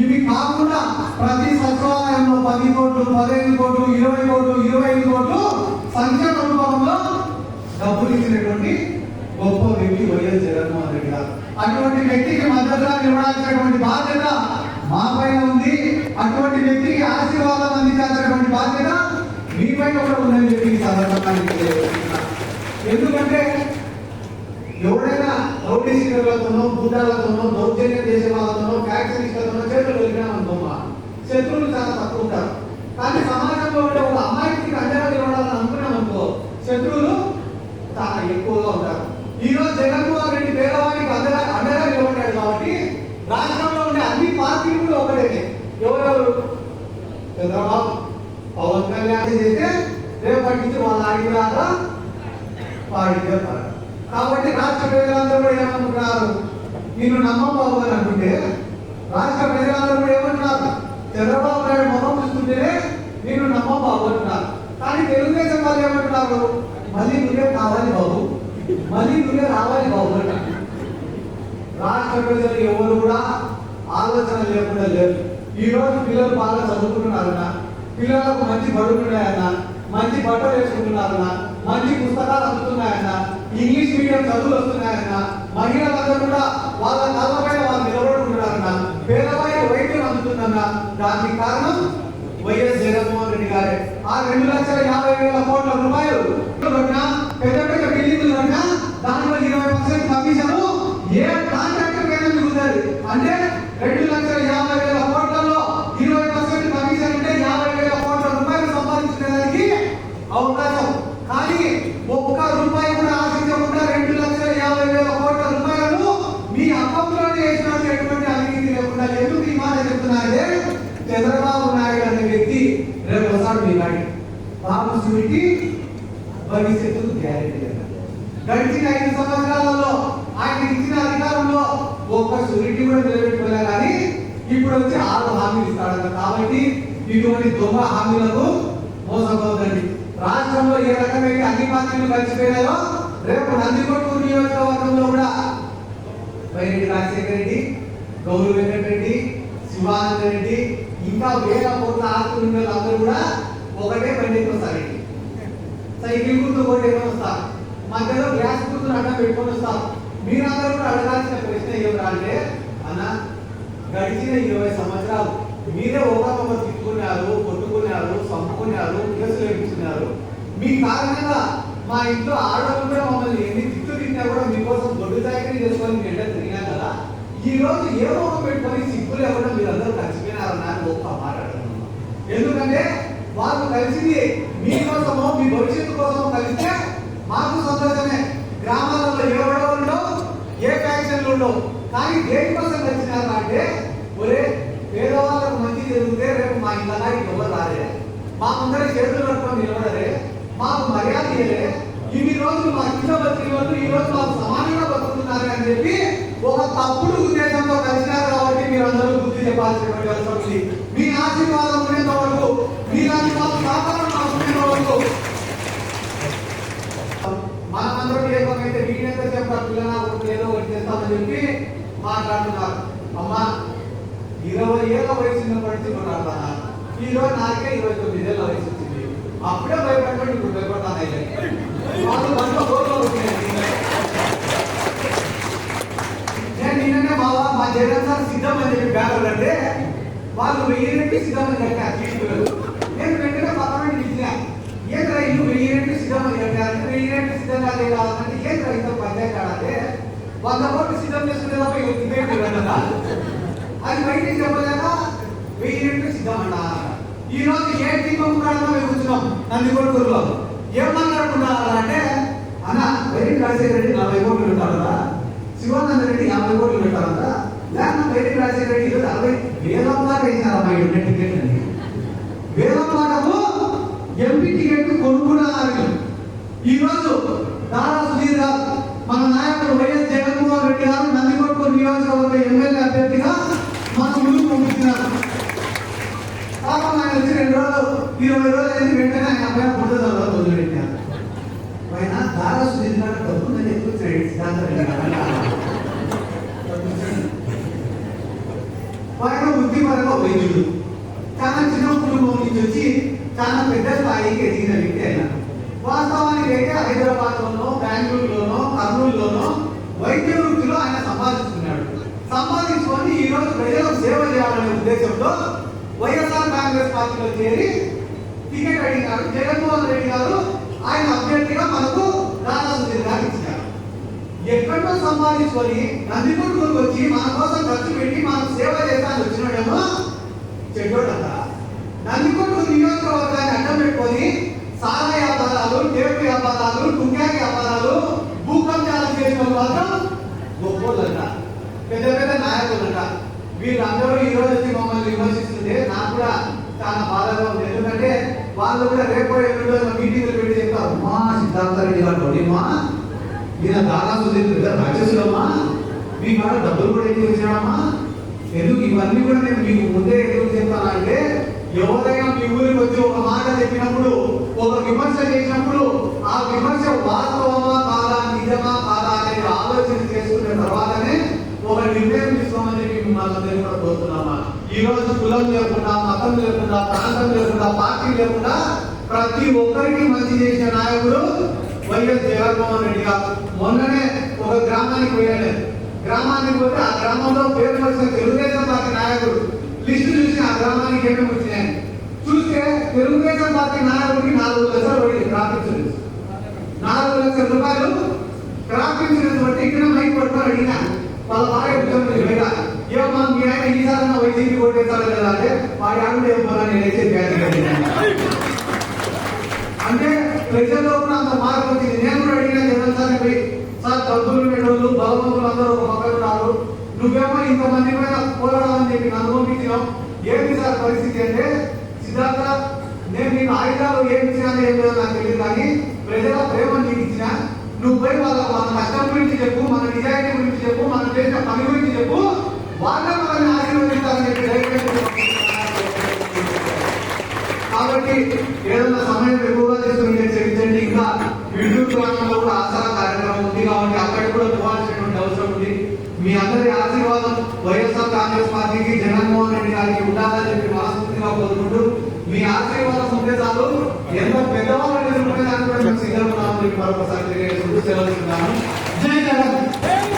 ఇవి కాకుండా ప్రతి సచివాలయంలో పది కోట్లు పదిహేను కోట్లు ఇరవై కోట్లు ఇరవై ఐదు కోట్లు సంక్షేమ రూపంలో డబ్బులు ఇచ్చినటువంటి గొప్ప వ్యక్తి వైఎస్ జగన్మోహన్ రెడ్డి గారు. అటువంటి వ్యక్తికి మద్దతుగా నిలబడాల్సినటువంటి బాధ్యత మా పైన ఉంది. అటువంటి వ్యక్తికి ఆశీర్వాదం అందించాల్సినటువంటి బాధ్యత మీ పైన కూడా ఉందని చెప్పి సందర్భంగా ఎందుకంటే ఎవడైనా రౌడీ సీడర్లతోనో భూతాలతోనో దౌర్జన్యం చేసే వాళ్ళతోనో ఫ్యాక్టరీలతోనో చేతులు వెళ్ళినామనుకోమా శత్రువులు చాలా తక్కువ ఉంటారు కానీ సమాజంలో ఉండే ఒక అమ్మాయికి అండగా నిలబడాలని అనుకున్నాం అనుకో శత్రువులు చాలా ఎక్కువగా ఉంటారు ఈ రోజు జగన్మోహన్ రెడ్డి పేదవానికి అండగా అండగా నిలబడ్డాడు కాబట్టి రాష్ట్రంలో ఉండే అన్ని పార్టీలు కూడా ఒకటే ఎవరెవరు చంద్రబాబు పవన్ కళ్యాణ్ చేస్తే రేపటి నుంచి వాళ్ళ ఆడికి రాక కాబట్టి రాష్ట్ర ప్రజలందరూ కూడా ఏమనుకున్నారు నిన్ను నమ్మబాబు అని అనుకుంటే రాష్ట్ర ప్రజలందరూ కూడా ఏమంటున్నారు? చంద్రబాబు నాయుడు మొహం చూస్తుంటేనే నిన్ను నమ్మబాబు అంటున్నారు. కానీ తెలుగుదేశం వాళ్ళు ఏమంటున్నారు? మళ్ళీ నువ్వే కావాలి బాబు. మళ్ళీ నువ్వే రావాలి బాబు అంటారు రాష్ట్ర ప్రజలు ఎవరు కూడా ఆలోచన లేకుండా లేరు. ఈరోజు పిల్లలు బాగా చదువుకుంటున్నారన్న పిల్లలకు మంచి బడులు మంచి బట్టలు వేసుకుంటున్నారన్న మంచి పుస్తకాలు అందుతున్నాయన్న ఇంగ్లీష్ మీడియం చదువులు వస్తున్నాయన్న మహిళలందరూ కూడా వాళ్ళ కాళ్ళపైన వాళ్ళు నిలబడుకుంటున్నారన్న పేదవారికి వైద్యం అందుతుందన్న దానికి కారణం వైఎస్ జగన్మోహన్ రెడ్డి గారే. ఆ రెండు లక్షల యాభై వేల కోట్ల రూపాయలు పెద్ద పెద్ద బిల్డింగ్లు కట్టినా, ఇరవై పర్సెంట్ కమిషన్ ఏ కాంట్రాక్టర్ కైనా మిగులుతుంది అంటే రెండు లక్షల యాభై వేల కోట్లలో ఇరవై పర్సెంట్ కమిషన్ అంటే యాభై వేల కోట్ల రూపాయలు సంపాదించడానికి అవకాశం కానీ ఒక్క రూపాయి కూడా ఆశించకుండా రెండు లక్షల యాభై వేల కోట్ల రూపాయలను మీ అకౌంట్లోనే వేసినట్టు ఎటువంటి అవినీతి లేకుండా ఎందుకు ఈ మాట చెప్తున్నారంటే చంద్రబాబు నాయుడు అనే వ్యక్తి రేపు వస్తాడు మీ నాయుడు బాబు సుమిటి భవిష్యత్తు గ్యారెంటీ లేదు గడిచిన ఐదు సంవత్సరాలలో ఆయన ఇచ్చిన అధికారంలో ఒక్క సూరిటీ కూడా నిలబెట్టుకోలే కానీ ఇప్పుడు వచ్చి ఆరు హామీలు ఇస్తాడంట. కాబట్టి ఇటువంటి దొంగ హామీలకు మోసపోదండి రాష్ట్రంలో ఏ రకమైన అన్ని పార్టీలు కలిసిపోయాయో రేపు నందికొట్టు నియోజకవర్గంలో కూడా వైరెడ్డి రాజశేఖర రెడ్డి గౌరవ వెంకటరెడ్డి శివానంద రెడ్డి ఇంకా వేల కోట్ల ఆస్తులు ఉన్న వాళ్ళందరూ కూడా ఒకటే బండికి వస్తారండి సైకిల్ గుర్తు కూడా వస్తారు మధ్యలో గ్యాస్ గుర్తును అడ్డం పెట్టుకొని వస్తాం. మీరందరూ కూడా అడగాల్సిన ప్రశ్న ఏమిరా అంటే అన్న గడిచిన ఇరవై సంవత్సరాలు మీరే ఒకరికొకరు తిట్టుకున్నారు కొట్టుకున్నారు చంపుకున్నారు కేసులు వేయించుకున్నారు. మీ కారణంగా మా ఇంట్లో ఆడవాళ్ళు కూడా మమ్మల్ని ఎన్ని తిట్టు తిన్నా కూడా మీకోసం దొడ్డు చాకరీ చేసుకొని ఎండ తిరిగినా కదా ఈ రోజు ఏ ఒక పెట్టుకొని సిగ్గు లేకుండా మీరందరూ కలిసిపోయినారన్న గొప్ప ఒక్క ఎందుకంటే వాళ్ళు కలిసింది మీకోసమో మీ భవిష్యత్తు కోసమో కలిస్తే మాకు సంతోషమే గ్రామాలలో ఏ గొడవలు ఉండవు ఏ ఫ్యాక్షన్లు కానీ దేనికోసం వచ్చినారు అంటే ఒరే పేదవాళ్ళకు మంచి జరిగితే రేపు మా ఇళ్ళగా ఎవరు రాలే. మా ముందర చేతులు పట్టుకొని నిలబడరే మాకు మర్యాద ఇయ్యలే. ఇన్ని రోజులు మా కింద బతికిన వాళ్ళు ఈ రోజు మాకు సమానంగా బతుకుతున్నారు అని చెప్పి ఒక తప్పుడు ఉద్దేశంతో కలిసినారు కాబట్టి మీరు అందరూ బుద్ధి చెప్పాల్సినటువంటి అవసరం ఉంది. మీ ఆశీర్వాదం ఉండేంత వరకు మీలాంటి వాళ్ళు సహకారం మాకు ఉండేంత వరకు చేస్తామని చెప్పి మాట్లాడుతున్నారు. అమ్మా ఇరవై ఏళ్ళ వయసు ఉన్నప్పటి కొట్లాడుతున్నా ఈ రోజు నాకే ఇరవై తొమ్మిది ఏళ్ళ వయసు వచ్చింది. అప్పుడే భయపడకుండా ఇప్పుడు భయపడతాను వాళ్ళు వంట కోట్లో నేను నిన్ననే మా మా జగన్ సార్ సిద్ధం అని చెప్పి బ్యానర్ అంటే వాళ్ళు వెయ్యి రెడ్డి సిద్ధం అని కట్టారు తీసుకున్నారు నేను వెంటనే పక్కన ఇచ్చిన ఏంద్రా ఇల్లు వెయ్యి రెడ్డి సిద్ధం అని కట్టారు వెయ్యి రెడ్డి సిద్ధంగా లేదంటే ఏంద్రా ఇంత పంచాయతీ ఆడాలి వంద కోట్లు సిద్ధం చేసుకునే తప్ప ఇక అది బయటికి చెప్పలేక వెయ్యి రెడ్డి సిద్ధం అన్న ఈ రోజు ఏ దీపం కూడా మేము కూర్చున్నాం? నందికొడుకులో ఏం మాట్లాడుకున్నారా అంటే అన్న వెయ్యి రాజశేఖర రెడ్డి నలభై కోట్లు పెట్టాలరా శివానంద రెడ్డి యాభై కోట్లు పెట్టాలరా లేకపోతే వెయ్యి రాజశేఖర రెడ్డి ఈరోజు అరవై వేల దాకా వేసినారమ్మా మా ఇంటి టికెట్ అని. వేల దాకా ఎంపీ టికెట్ కొనుక్కున్నారు. ఈరోజు దాదాపు దారా సుధీర్ గారు మన నాయకుడు వైఎస్ జగన్మోహన్ రెడ్డి గారు నందికొట్టు నియోజకవర్గ ఎమ్మెల్యే అభ్యర్థిగా మన ముందుకు పంపిస్తున్నారు పాపం ఆయన వచ్చి రెండు రోజులు ఇరవై రోజులు అయింది వెంటనే ఆయన అబ్బాయి పుట్టదు వదిలిపెట్టారు. ఆయన దారా సుధీర్ గారు డబ్బుందని ఎక్కువ ఆయన వరకు వైద్యుడు. చాలా చిన్న కుటుంబం నుంచి వచ్చి చాలా పెద్ద స్థాయికి ఎదిగిన వ్యక్తి అయినా వాస్తవానికి అయితే హైదరాబాద్లోనో బెంగళూరులోనో కర్నూలులోనో వైద్య వృత్తిలో ఆయన సంపాదించుకున్నాడు. సంపాదించుకొని ఈరోజు ప్రజలకు సేవ చేయాలనే ఉద్దేశంతో వైఎస్ఆర్ కాంగ్రెస్ పార్టీలో చేరి టికెట్ అడిగినారు. జగన్మోహన్ రెడ్డి గారు ఆయన అభ్యర్థిగా మనకు దాదా గారు ఇచ్చినారు ఎక్కడో సంపాదించుకొని నందికొట్టుకు వచ్చి మన కోసం ఖర్చు పెట్టి మనకు సేవ చేస్తాను వచ్చినాడేమో చెడ్డోడంట. నందికొట్టు నియోజకవర్గాన్ని అడ్డం పెట్టుకొని సారా వ్యాపారాలు టేపు వ్యాపారాలు టుంకాకి వ్యాపారాలు భూకంపాలు చేసిన మాత్రం గొప్పోళ్ళంట. పెద్ద పెద్ద నాయకులంట. వీళ్ళందరూ ఈ రోజు వచ్చి మమ్మల్ని విమర్శిస్తుంటే నాకు కూడా చాలా బాధగా ఉంది ఎందుకంటే వాళ్ళు కూడా రేపు ఎల్లుండో మీటింగ్లు పెట్టి చెప్తారు మా సిద్ధార్థ రెడ్డి గారు మా ఈయన దాదా సుధీర్ పెద్ద రాక్షసులమ్మా మీ కాడ డబ్బులు కూడా ఎక్కువ ఇచ్చాడమ్మా. ఎందుకు ఇవన్నీ కూడా నేను మీకు ముందే ఎందుకు చెప్తానంటే ఎవరైనా మీ ఊరికి వచ్చి ఒక మాట చెప్పినప్పుడు ఒక విమర్శ చేసినప్పుడు ఆ విమర్శ వాస్తవమా కాదా నిజమా కాదా అనేది ఆలోచన చేసుకున్న తర్వాతనే ఒక నిర్ణయం తీసుకోమని చెప్పి మిమ్మల్ని కూడా కోరుతున్నామా? ఈ రోజు కులం లేకుండా మతం లేకుండా ప్రాంతం లేకుండా పార్టీ లేకుండా ప్రతి ఒక్కరికి మంచి చేసిన నాయకుడు వైఎస్ జగన్మోహన్ రెడ్డి గారు. మొన్ననే ఒక గ్రామానికి పోయాడు. గ్రామానికి పోతే ఆ గ్రామంలో పేరు పరిచిన తెలుగుదేశం పార్టీ నాయకుడు. లిస్టు చూసి ఆ గ్రామానికి ఏమేమి వచ్చినాయి? చూస్తే తెలుగుదేశం పార్టీ నాయకుడికి నాలుగు లక్షలు పడింది క్రాప్ ఇన్సూరెన్స్ నాలుగు లక్షల రూపాయలు క్రాప్ ఇన్సూరెన్స్ బట్టి ఇక్కడ మైక్ పట్టుకొని అడిగిన వాళ్ళ భార్య ఉద్యోగం లేదా ఏమమ్మా మీ ఆయన ఈసారి వైసీపీ కొట్టేస్తాడు కదా అంటే వాడి ఆవిడ ఏం పోలా నేను వేసే అంటే ప్రజల్లో కూడా అంత మార్పు వచ్చింది నేను కూడా అడిగిన జగన్ సార్ పోయి సార్ డబ్బులు ఉండేటోళ్ళు బలవంతులు అందరూ ఒక పక్కన ఉన్నారు నువ్వేమో ఇంతమంది మీద పోరాడాలని అని చెప్పి నన్ను పంపించినావు. ఏంటి సార్ పరిస్థితి అంటే సిద్ధార్థ నేను నీకు ఆయుధాలు ఏమి ఇచ్చినా ఏం లేదో నాకు తెలియదు కానీ ప్రజల ప్రేమ నీకు ఇచ్చిన నువ్వు పోయి వాళ్ళ మన కష్టం గురించి చెప్పు మన నిజాయితీ గురించి చెప్పు మన చేసిన పని గురించి చెప్పు. వాళ్ళ మనల్ని ఆశీర్వదిస్తారని చెప్పి కాబట్టి ఏదైనా సమయం ఎక్కువగా తీసుకుని మీరు క్షమించండి ఇంకా విద్యుత్ గ్రామంలో కూడా ఆసరా కార్యక్రమం ఉంది కాబట్టి అక్కడికి కూడా పోవాల్సినటువంటి అవసరం ఉంది మీ అందరి ఆశీర్వాదం వైఎస్ఆర్ కాంగ్రెస్ పార్టీకి జగన్మోహన్ రెడ్డి గారికి ఉండాలని చెప్పి మనస్ఫూర్తిగా కోరుకుంటూ మీ ఆశీర్వాదం ఉంటే చాలు. ఎంత పెద్దవాళ్ళు ఎదుర్కొనే దానికి కూడా మేము సిద్ధంగా ఉన్నామని మరొకసారి తెలియజేసుకుంటూ సెలవుస్తున్నాను